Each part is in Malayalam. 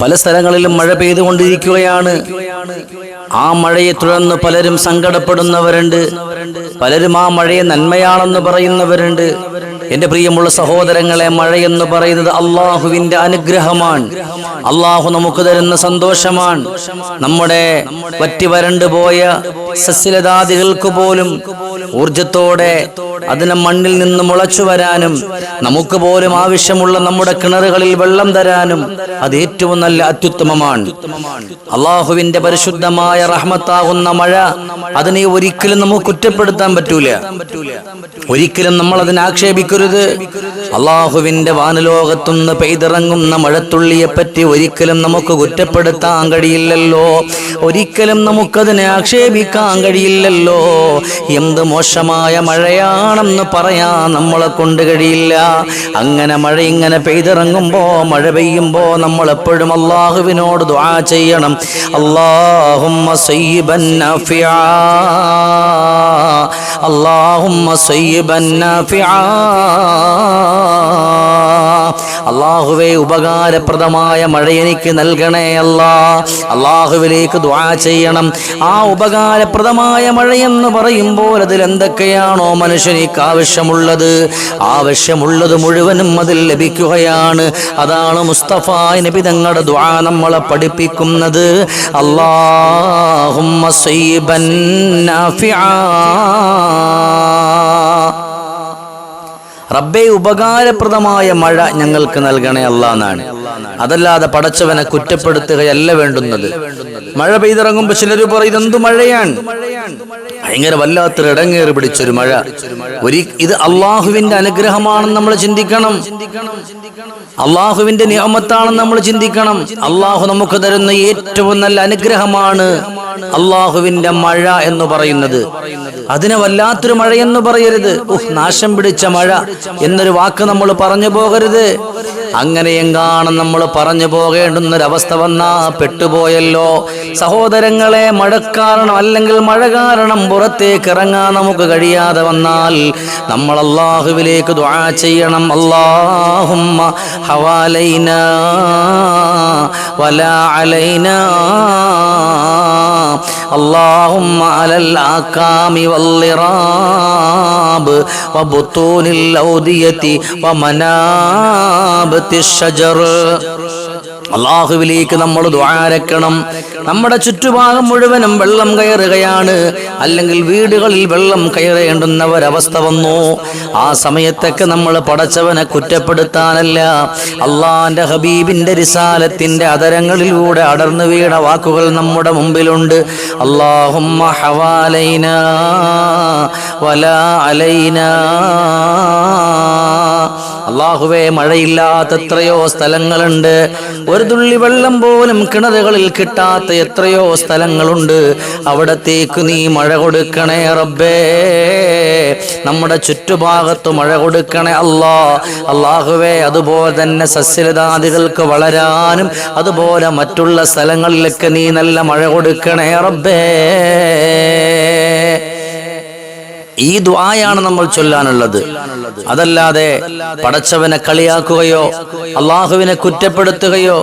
പല സ്ഥലങ്ങളിലും മഴ പെയ്തുകൊണ്ടിരിക്കുകയാണ്. ആ മഴയെ തുടർന്ന് പലരും സങ്കടപ്പെടുന്നവരുണ്ട്. പലരും ആ മഴയെ നന്മയാണെന്ന് പറയുന്നവരുണ്ട്. എന്റെ പ്രിയമുള്ള സഹോദരങ്ങളെ മഴയെന്ന് പറയുന്നത് അള്ളാഹുവിന്റെ അനുഗ്രഹമാണ്. അള്ളാഹു നമുക്ക് തരുന്ന സന്തോഷമാണ്. നമ്മുടെ വറ്റി വരണ്ടു പോയ സസ്യലതാദികൾക്ക് പോലും ഊർജത്തോടെ അതിനെ മണ്ണിൽ നിന്ന് മുളച്ചു വരാനും നമുക്ക് പോലും ആവശ്യമുള്ള നമ്മുടെ കിണറുകളിൽ വെള്ളം തരാനും അത് ഏറ്റവും നല്ല അത്യുത്തമമാണ്. അള്ളാഹുവിന്റെ പരിശുദ്ധമായ റഹ്മത്താകുന്ന മഴ അതിനെ ഒരിക്കലും നമുക്ക് കുറ്റപ്പെടുത്താൻ പറ്റൂല. ഒരിക്കലും നമ്മൾ അതിനെ ആക്ഷേപിക്കരുത്. അള്ളാഹുവിന്റെ വാനലോകത്തുനിന്ന് പെയ്തിറങ്ങുന്ന മഴത്തുള്ളിയെ പറ്റി ഒരിക്കലും നമുക്ക് കുറ്റപ്പെടുത്താൻ കഴിയില്ലല്ലോ. ഒരിക്കലും നമുക്കതിനെ ആക്ഷേപിക്കാൻ കഴിയില്ലല്ലോ എന്ത് മോശമായ മഴയാണെന്ന് പറയാൻ നമ്മളെ കൊണ്ട് കഴിയില്ല. അങ്ങനെ മഴ ഇങ്ങനെ പെയ്തിറങ്ങുമ്പോ മഴ പെയ്യുമ്പോ നമ്മൾ എപ്പോഴും അള്ളാഹുവിനോട് ദുആ ചെയ്യണം. അള്ളാഹുമ്മ സയ്യിബൻ അള്ളാഹുവെ ഉപകാരപ്രദമായ മഴ എനിക്ക് നൽകണേ അല്ലാ. അള്ളാഹുവിലേക്ക് ദ്വാ ചെയ്യണം. ആ ഉപകാരപ്രദമായ മഴ മഴയെന്ന് പറയുമ്പോൾ അതിൽ എന്തൊക്കെയാണോ മനുഷ്യനിക്ക് ആവശ്യമുള്ളത് ആവശ്യമുള്ളത് മുഴുവനും അതിൽ ലഭിക്കുകയാണ്. അതാണ് മുസ്തഫ നബി തങ്ങളുടെ ദ്വാ നമ്മളെ പഠിപ്പിക്കുന്നത്. നാഫിആ റബ്ബെ ഉപകാരപ്രദമായ മഴ ഞങ്ങൾക്ക് നൽകണേ അല്ലാന്നാണ് അതല്ലാതെ പടച്ചവനെ കുറ്റപ്പെടുത്തുകയല്ല വേണ്ടുന്നത്. മഴ പെയ്തിറങ്ങുമ്പോ ചിലര് പറയും ഇതെന്തു മഴയാണ്? ഭയങ്കര വല്ലാത്തൊരു ഇടങ്ങേറി പിടിച്ചൊരു മഴ. ഒരു ഇത് അള്ളാഹുവിന്റെ അനുഗ്രഹമാണെന്ന് നമ്മൾ ചിന്തിക്കണം. അള്ളാഹുവിന്റെ നിയമത്താണെന്ന് നമ്മൾ ചിന്തിക്കണം. അള്ളാഹു നമുക്ക് തരുന്ന ഏറ്റവും നല്ല അനുഗ്രഹമാണ് അള്ളാഹുവിന്റെ മഴ എന്ന് പറയുന്നത്. അതിനെ വല്ലാത്തൊരു മഴയെന്ന് പറയരുത്. നാശം പിടിച്ച മഴ എന്നൊരു വാക്ക് നമ്മൾ പറഞ്ഞു പോകരുത്. അങ്ങനെയെങ്കാണ് നമ്മൾ പറഞ്ഞു പോകേണ്ടുന്നൊരവസ്ഥ വന്നാ പെട്ടുപോയല്ലോ. സഹോദരങ്ങളെ മഴക്കാരണം അല്ലെങ്കിൽ മഴ കാരണം പുറത്തേക്ക് ഇറങ്ങാൻ നമുക്ക് കഴിയാതെ വന്നാൽ നമ്മൾ അള്ളാഹുവിലേക്ക് ദുആ ചെയ്യണം. അള്ളാഹുമ്മ ഹവാലൈന اللهم على الآكام والضراب وبطون الأودية ومنابت الشجر. അള്ളാഹുവിലേക്ക് നമ്മൾ ദ്വാരക്കണം നമ്മുടെ ചുറ്റുഭാഗം മുഴുവനും വെള്ളം കയറുകയാണ്. അല്ലെങ്കിൽ വീടുകളിൽ വെള്ളം കയറേണ്ടുന്ന ഒരവസ്ഥ വന്നു. ആ സമയത്തൊക്കെ നമ്മൾ പടച്ചവനെ കുറ്റപ്പെടുത്താനല്ല. അള്ളാന്റെ ഹബീബിന്റെ റിസാലത്തിന്റെ അതരങ്ങളിലൂടെ അടർന്നു വീണ വാക്കുകൾ നമ്മുടെ മുമ്പിലുണ്ട്. അള്ളാഹുമ്മ ഹവാലൈന വലാ അലൈന. അള്ളാഹുവെ മഴയില്ലാത്ത എത്രയോ സ്ഥലങ്ങളുണ്ട്. ഒരു തുള്ളി വെള്ളം പോലും കിണറുകളിൽ കിട്ടാത്ത എത്രയോ സ്ഥലങ്ങളുണ്ട്. അവിടത്തേക്ക് നീ മഴ കൊടുക്കണേ റബ്ബേ. നമ്മുടെ ചുറ്റുഭാഗത്ത് മഴ കൊടുക്കണേ അല്ലാ അള്ളാഹുവേ അതുപോലെ തന്നെ സസ്യലതാദികൾക്ക് വളരാനും അതുപോലെ മറ്റുള്ള സ്ഥലങ്ങളിലൊക്കെ നീ നല്ല മഴ കൊടുക്കണേ റബ്ബേ. ഈ ദ്വായാണ് നമ്മൾ ചൊല്ലാനുള്ളത്. അതല്ലാതെ പടച്ചവനെ കളിയാക്കുകയോ അള്ളാഹുവിനെ കുറ്റപ്പെടുത്തുകയോ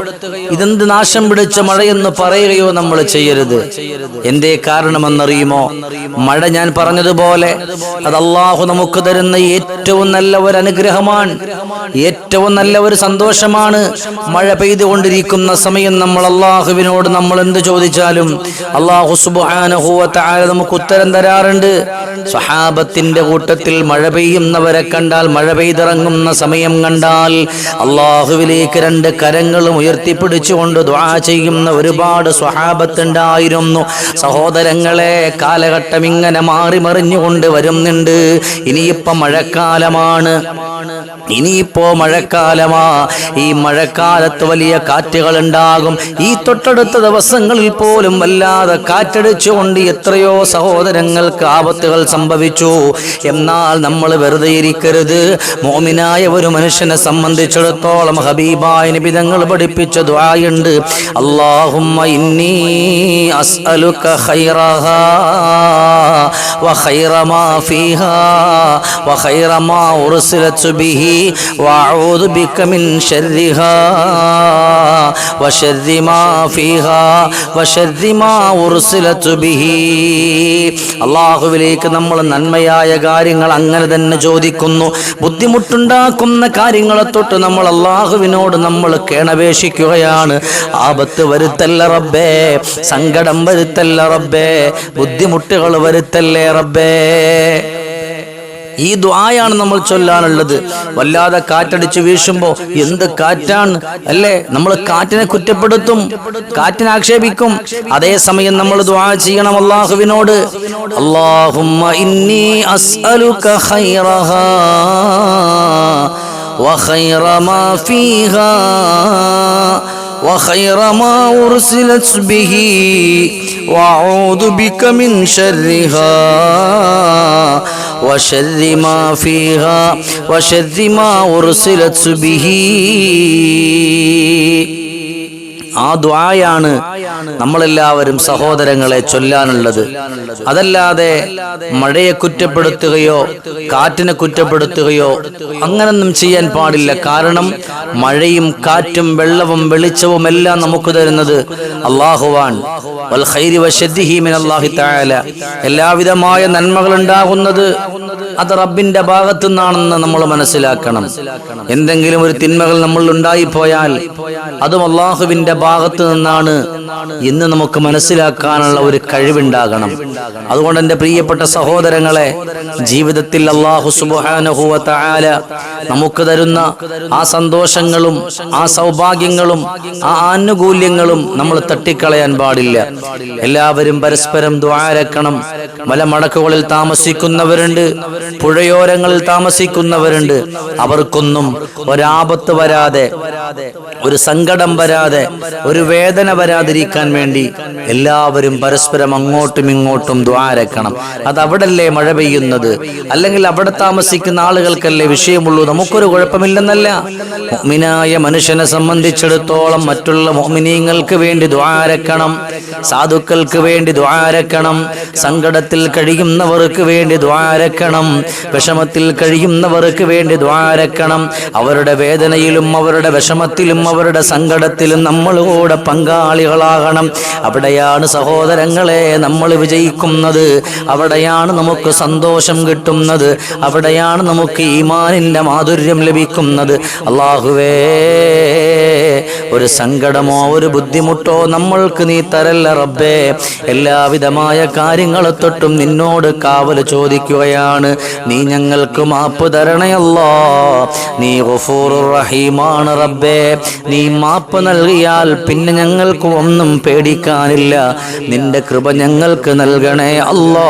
ഇതെന്ത് നാശം പിടിച്ച മഴയെന്ന് പറയുകയോ നമ്മൾ ചെയ്യരുത്. എന്തേ കാരണമെന്നറിയുമോ? മഴ ഞാൻ പറഞ്ഞതുപോലെ അത് അള്ളാഹു നമുക്ക് തരുന്ന ഏറ്റവും നല്ല ഒരു അനുഗ്രഹമാണ് ഏറ്റവും നല്ല ഒരു സന്തോഷമാണ് മഴ പെയ്തുകൊണ്ടിരിക്കുന്ന സമയം നമ്മൾ അള്ളാഹുവിനോട് നമ്മൾ എന്ത് ചോദിച്ചാലും അള്ളാഹു സുബാനുഭൂവത്തെ നമുക്ക് ഉത്തരം തരാറുണ്ട്. സ്വഹാബത്തിന്റെ കൂട്ടത്തിൽ മഴ പെയ്യുന്നവരെ കണ്ടാൽ മഴ പെയ്തിറങ്ങുന്ന സമയം കണ്ടാൽ അള്ളാഹുവിലേക്ക് രണ്ട് കരങ്ങളും ഉയർത്തിപ്പിടിച്ചുകൊണ്ട് ദ്വാ ചെയ്യുന്ന ഒരുപാട് സ്വഹാബത്തുണ്ടായിരുന്നു. സഹോദരങ്ങളെ കാലഘട്ടം ഇങ്ങനെ മാറി മറിഞ്ഞുകൊണ്ട് വരുന്നുണ്ട്. ഇനിയിപ്പോ മഴക്കാലമാണ്. ഇനിയിപ്പോ മഴക്കാലമാ. ഈ മഴക്കാലത്ത് വലിയ കാറ്റുകൾ ഉണ്ടാകും ഈ തൊട്ടടുത്ത ദിവസങ്ങളിൽ പോലും വല്ലാതെ കാറ്റടിച്ചുകൊണ്ട് എത്രയോ സഹോദരങ്ങൾക്ക് ആപത്തുകൾ സംഭവിച്ചു. സമ്മതിച്ചു എന്നാൽ നമ്മൾ വെറുതെ ഇരിക്കരുത്. മോമിനായ ഒരു മനുഷ്യനെ സംബന്ധിച്ചിടത്തോളം ഹബീബായ നിബിതങ്ങൾ പഠിപ്പിച്ച ദ്വായുണ്ട് അള്ളാഹുമ്മ ഇന്നി അസ്അലുക്ക ഖൈറഹാ. وخير ما فيها وخير ما أرسلت به وأعوذ بك من شرها وشر ما فيها وشر ما أرسلت به അള്ളാഹുവിലേക്ക് നമ്മൾ നന്മയായ കാര്യങ്ങൾ അങ്ങനെ തന്നെ ചോദിക്കുന്നു ബുദ്ധിമുട്ടുണ്ടാക്കുന്ന കാര്യങ്ങളെ തൊട്ട് നമ്മൾ അള്ളാഹുവിനോട് നമ്മൾ കേണപേക്ഷിക്കുകയാണ് ആപത്ത് വരുത്തല്ല റബ്ബേ സങ്കടം വരുത്തല്ല റബ്ബേ ബുദ്ധിമുട്ടുകൾ വരുത്തല്ലേ റബ്ബേ ഈ ദ്വായാണ് നമ്മൾ ചൊല്ലാനുള്ളത് വല്ലാതെ കാറ്റടിച്ച് വീശുമ്പോ എന്ത് കാറ്റാണ് അല്ലേ നമ്മൾ കാറ്റിനെ കുറ്റപ്പെടുത്തും കാറ്റിനെ ആക്ഷേപിക്കും അതേസമയം നമ്മൾ ദ്വാ ചെയ്യണം അള്ളാഹുവിനോട് അള്ളാഹുമ്മ ഇന്നി അസ്അലുക ഖൈറഹാ وخير ما فيها وخير ما أرسلت به وأعوذ بك من شرها وشر ما فيها وشر ما أرسلت به. ആ ദ്വായാണ് നമ്മളെല്ലാവരും സഹോദരങ്ങളെ ചൊല്ലാനുള്ളത്. അതല്ലാതെ മഴയെ കുറ്റപ്പെടുത്തുകയോ കാറ്റിനെ കുറ്റപ്പെടുത്തുകയോ അങ്ങനൊന്നും ചെയ്യാൻ പാടില്ല. കാരണം മഴയും കാറ്റും വെള്ളവും വെളിച്ചവും എല്ലാം നമുക്ക് തരുന്നത് അള്ളാഹുവാൻ എല്ലാവിധമായ നന്മകൾ ഉണ്ടാകുന്നത് അത് റബ്ബിന്റെ ഭാഗത്തു നിന്നാണെന്ന് നമ്മൾ മനസ്സിലാക്കണം. എന്തെങ്കിലും ഒരു തിന്മകൾ നമ്മൾ ഉണ്ടായിപ്പോയാൽ അതും അള്ളാഹുവിന്റെ ഭാഗത്തു നിന്നാണ് എന്ന് നമുക്ക് മനസ്സിലാക്കാനുള്ള ഒരു കഴിവുണ്ടാകണം. അതുകൊണ്ട് എന്റെ പ്രിയപ്പെട്ട സഹോദരങ്ങളെ ജീവിതത്തിൽ അള്ളാഹു സുബാനുഹുവ നമുക്ക് തരുന്ന ആ സന്തോഷങ്ങളും ആ സൗഭാഗ്യങ്ങളും ആ ആനുകൂല്യങ്ങളും നമ്മൾ തട്ടിക്കളയാൻ പാടില്ല. എല്ലാവരും പരസ്പരം ദ്വാരക്കണം മലമടക്കുകളിൽ താമസിക്കുന്നവരുണ്ട്. പുഴയോരങ്ങളിൽ താമസിക്കുന്നവരുണ്ട്. അവർക്കൊന്നും ഒരാപത്ത് വരാതെ ഒരു സങ്കടം വരാതെ ഒരു വേദന വരാതിരിക്കാൻ വേണ്ടി എല്ലാവരും പരസ്പരം അങ്ങോട്ടും ഇങ്ങോട്ടും ദ്വാരക്കണം അത് അവിടല്ലേ മഴ പെയ്യുന്നത്? അല്ലെങ്കിൽ അവിടെ താമസിക്കുന്ന ആളുകൾക്കല്ലേ വിഷയമുള്ളൂ? നമുക്കൊരു കുഴപ്പമില്ലെന്നല്ല. മോമിനായ മനുഷ്യനെ സംബന്ധിച്ചിടത്തോളം മറ്റുള്ള മോമിനീങ്ങൾക്ക് വേണ്ടി ദ്വാരക്കണം സാധുക്കൾക്ക് വേണ്ടി ദ്വാരക്കണം സങ്കടത്തിൽ കഴിയുന്നവർക്ക് വേണ്ടി ദ്വാരക്കണം വിഷമത്തിൽ കഴിയുന്നവർക്ക് വേണ്ടി ദ്വാരക്കണം അവരുടെ വേദനയിലും അവരുടെ വിഷമത്തിലും അവരുടെ സങ്കടത്തിലും നമ്മൾ കൂടെ പങ്കാളികളാകണം. അവിടെയാണ് സഹോദരങ്ങളെ നമ്മൾ വിജയിക്കുന്നത്. അവിടെയാണ് നമുക്ക് സന്തോഷം കിട്ടുന്നത്. അവിടെയാണ് നമുക്ക് ഈമാനിന്റെ മാധുര്യം ലഭിക്കുന്നത്. അള്ളാഹുവേ ഒരു സങ്കടമോ ഒരു ബുദ്ധിമുട്ടോ നമ്മൾക്ക് നീ തരല്ല റബ്ബേ. എല്ലാവിധമായ കാര്യങ്ങളെ തൊട്ടും നിന്നോട് കാവൽ ചോദിക്കുകയാണ്. നീ ഞങ്ങൾക്ക് മാപ്പ് തരണയല്ലോ നീ റഹീമാണ് റബ്ബേ. നീ മാപ്പ് നൽകിയാൽ പിന്നെ ഞങ്ങൾക്ക് ഒന്നും പേടിക്കാനില്ല. നിന്റെ കൃപ ഞങ്ങൾക്ക് നൽകണേ അല്ലാ.